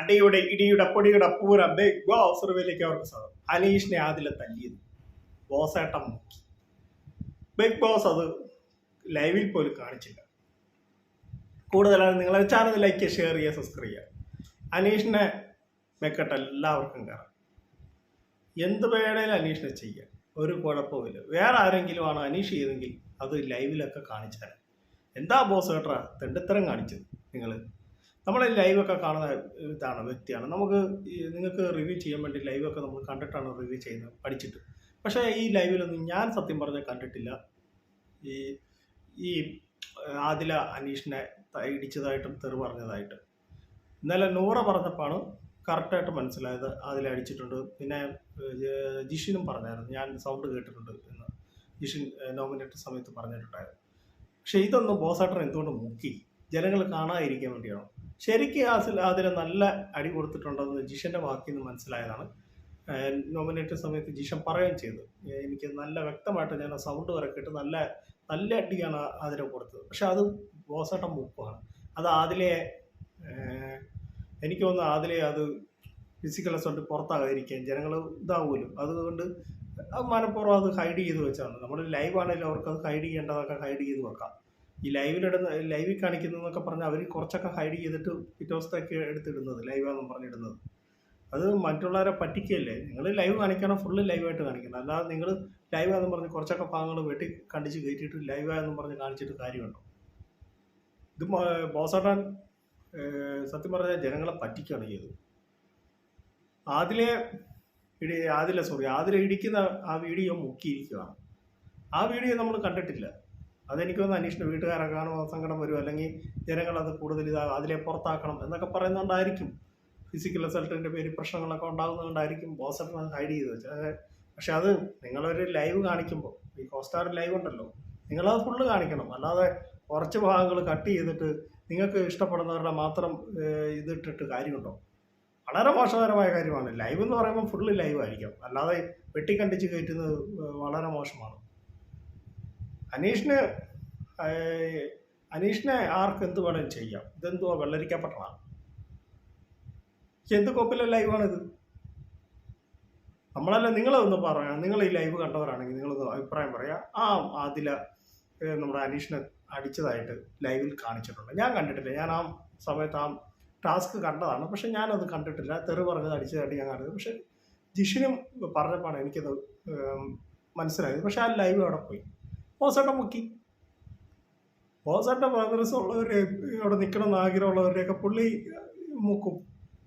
അടിയുടെ ഇടിയുടെ പൊടിയുടെ പൂര. ബിഗ് ബോസ് റിവ്യൂലേക്ക് അവർക്ക് സ്വാഗതം. അനീഷിനെ ആദ്യം തല്ലിയത്. ബോസേട്ടം മുക്കി ബിഗ് ബോസ് അത് ലൈവിൽ പോലും കാണിച്ചില്ല. കൂടുതലാണ് നിങ്ങൾ ചാനൽ ലൈക്ക് ഷെയർ ചെയ്യുക സബ്സ്ക്രൈബ് ചെയ്യുക. അനീഷിനെ മെക്കട്ട് എല്ലാവർക്കും കയറാം എന്ത് വേണേലും അനീഷിനെ ചെയ്യാം. ഒരു കുഴപ്പമില്ല വേറെ ആരെങ്കിലും ആണോ അനീഷ് ചെയ്തെങ്കിൽ അത് ലൈവിലൊക്കെ കാണിച്ചാൽ എന്താ ബോസ് കേട്ടാ തെണ്ടിത്തരം കാണിച്ചത് നിങ്ങൾ നമ്മൾ ലൈവൊക്കെ കാണുന്ന ഇതാണ് വ്യക്തിയാണ്. നമുക്ക് നിങ്ങൾക്ക് റിവ്യൂ ചെയ്യാൻ വേണ്ടി ലൈവൊക്കെ നമ്മൾ കണ്ടിട്ടാണ് റിവ്യൂ ചെയ്യുന്നത് പഠിച്ചിട്ട്. പക്ഷേ ഈ ലൈവിലൊന്നും ഞാൻ സത്യം പറഞ്ഞാൽ കണ്ടിട്ടില്ല. ഈ ഈ ആദില അനീഷിനെ ഇടിച്ചതായിട്ടും തെറി പറഞ്ഞതായിട്ടും. ഇന്നലെ നൂറ പറഞ്ഞപ്പോഴാണ് കറക്റ്റായിട്ട് മനസ്സിലായത്. അതിൽ അടിച്ചിട്ടുണ്ട്. പിന്നെ ജിഷിനും പറഞ്ഞായിരുന്നു. ഞാൻ സൗണ്ട് കേട്ടിട്ടുണ്ട് എന്ന്. ജിഷിൻ നോമിനേറ്റ് സമയത്ത് പറഞ്ഞിട്ടുണ്ടായിരുന്നു. പക്ഷേ ഇതൊന്നും ബോസാട്ടൻ എന്തുകൊണ്ട് മുക്കി ജനങ്ങൾ കാണാതിരിക്കാൻ വേണ്ടിയാണോ? ശരിക്കും ആസിൽ അതിന് നല്ല അടി കൊടുത്തിട്ടുണ്ടെന്ന് ജിഷന്റെ വാക്കിൽ നിന്ന് മനസ്സിലായതാണ്. നോമിനേറ്റ് സമയത്ത് ജിഷൻ പറയുകയും ചെയ്തു. എനിക്ക് നല്ല വ്യക്തമായിട്ട് ഞാൻ ആ സൗണ്ട് വരെ കേട്ട് നല്ല നല്ല അടിയാണ് അതിനെ കൊടുത്തത്. പക്ഷെ അത് ബോസാട്ടം മുപ്പാണ് അത് ആദിലെ എനിക്ക് തോന്നുന്നു ആദിലെ അത് ഫിസിക്കൽ അസോൾട്ട് പുറത്താകാതിരിക്കാൻ ജനങ്ങൾ ഇതാവുമല്ലോ അതുകൊണ്ട് അത് മനഃപൂർവം അത് ഹൈഡ് ചെയ്ത് വെച്ചാണ്. നമ്മൾ ലൈവ് ആണെങ്കിലും അവർക്ക് അത് ഹൈഡ് ചെയ്യേണ്ടതൊക്കെ ഹൈഡ് ചെയ്ത് വെക്കാം. ഈ ലൈവിലിടുന്ന ലൈവിൽ കാണിക്കുന്നതെന്നൊക്കെ പറഞ്ഞാൽ അവർ കുറച്ചൊക്കെ ഹൈഡ് ചെയ്തിട്ട് പിറ്റേ ദിവസത്തേക്ക് എടുത്തിടുന്നത് ലൈവാന്നും പറഞ്ഞിടുന്നത്. അത് മറ്റുള്ളവരെ പറ്റിക്കല്ലേ നിങ്ങൾ ലൈവ് കാണിക്കണം ഫുള്ള് ലൈവായിട്ട് കാണിക്കണം. അല്ലാതെ നിങ്ങൾ ലൈവ് എന്ന് പറഞ്ഞ് കുറച്ചൊക്കെ ഭാഗങ്ങൾ വെട്ടി കണ്ടിച്ച് കയറ്റിയിട്ട് ലൈവ് ആണെന്ന് പറഞ്ഞ് കാണിച്ചിട്ട് കാര്യമുണ്ടോ? ഇത് ബോസാട്ടാൻ സത്യം പറഞ്ഞാൽ ജനങ്ങളെ പറ്റിക്കുകയാണ് ചെയ്തത്. ആദിലെ ഇടി ആദില സോറി ആദിലെ ഇടിക്കുന്ന ആ വീഡിയോ മുക്കിയിരിക്കുകയാണ്. ആ വീഡിയോ നമ്മൾ കണ്ടിട്ടില്ല. അതെനിക്ക് തോന്നുന്നു അനീഷിന്റെ വീട്ടുകാരെ കാണുമ്പോൾ സങ്കടം വരും. അല്ലെങ്കിൽ അത് കൂടുതൽ ഇതാ അതിലെ പുറത്താക്കണം എന്നൊക്കെ പറയുന്നുണ്ടായിരിക്കും. ഫിസിക്കൽ റിസൾട്ടിന്റെ പേര് പ്രശ്നങ്ങളൊക്കെ ഉണ്ടാകുന്നതുകൊണ്ടായിരിക്കും വാട്സപ്പ് ഹൈഡ് ചെയ്ത് വെച്ചത്. പക്ഷെ അത് നിങ്ങളൊരു ലൈവ് കാണിക്കുമ്പോൾ ഈ കോസ്റ്റാർ ലൈവ് ഉണ്ടല്ലോ നിങ്ങളത് ഫുള്ള് കാണിക്കണം. അല്ലാതെ കുറച്ച് ഭാഗങ്ങൾ കട്ട് ചെയ്തിട്ട് നിങ്ങൾക്ക് ഇഷ്ടപ്പെടുന്നവരുടെ മാത്രം ഇതിട്ടിട്ട് കാര്യമുണ്ടോ? വളരെ മോശകരമായ കാര്യമാണ്. ലൈവ് എന്ന് പറയുമ്പോൾ ഫുള്ള് ലൈവ് ആയിരിക്കും. അല്ലാതെ വെട്ടിക്കണ്ടിച്ച് കയറ്റുന്നത് വളരെ മോശമാണ്. അനീഷിന് അനീഷിനെ ആർക്ക് എന്ത് വേണമെങ്കിലും ചെയ്യാം. ഇതെന്തോ വെള്ളരിക്കപ്പെട്ടതാണ് എന്ത് കോപ്പിലെ ലൈവാണിത്? നമ്മളല്ല നിങ്ങളൊന്ന് പറയാം നിങ്ങൾ ഈ ലൈവ് കണ്ടവരാണെങ്കിൽ നിങ്ങളൊന്ന് അഭിപ്രായം പറയാം. ആ അതിൽ നമ്മുടെ അനീഷിനെ അടിച്ചതായിട്ട് ലൈവിൽ കാണിച്ചിട്ടുണ്ട്. ഞാൻ കണ്ടിട്ടില്ല. ഞാൻ ആ സമയത്ത് ആ ടാസ്ക് കണ്ടതാണ്. പക്ഷെ ഞാനത് കണ്ടിട്ടില്ല. തെറി പറഞ്ഞത് അടിച്ചതായിട്ട് ഞാൻ കണ്ടത് പക്ഷെ ജിഷിനും പറഞ്ഞപ്പോഴാണ് എനിക്കത് മനസ്സിലായത്. പക്ഷെ ആ ലൈവ് അവിടെ പോയി. ബോസേട്ടൻ മുക്കി ബോസേട്ടൻ ബ്രദേഴ്സ് ഉള്ളവർ അവിടെ നിൽക്കണമെന്ന് ആഗ്രഹമുള്ളവരെയൊക്കെ പുള്ളി മുക്കും.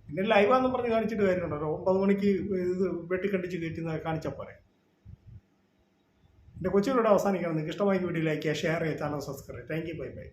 പിന്നെ ലൈവാന്ന് പറഞ്ഞ് കാണിച്ചിട്ട് കാര്യമുണ്ടല്ലോ ഒമ്പത് മണിക്ക് ഇത് വെട്ടിക്കണ്ടിച്ച് കയറ്റുന്ന കാണിച്ചാൽ പോരെ എന്റെ കൊച്ചുകൂടെ അവസാനിക്കണം. നിങ്ങൾക്ക് ഇഷ്ടമായി വീഡിയോ ലൈക്ക് ചെയ്യുക ഷെയർ ചെയ്യുക channel subscribe thank you bye bye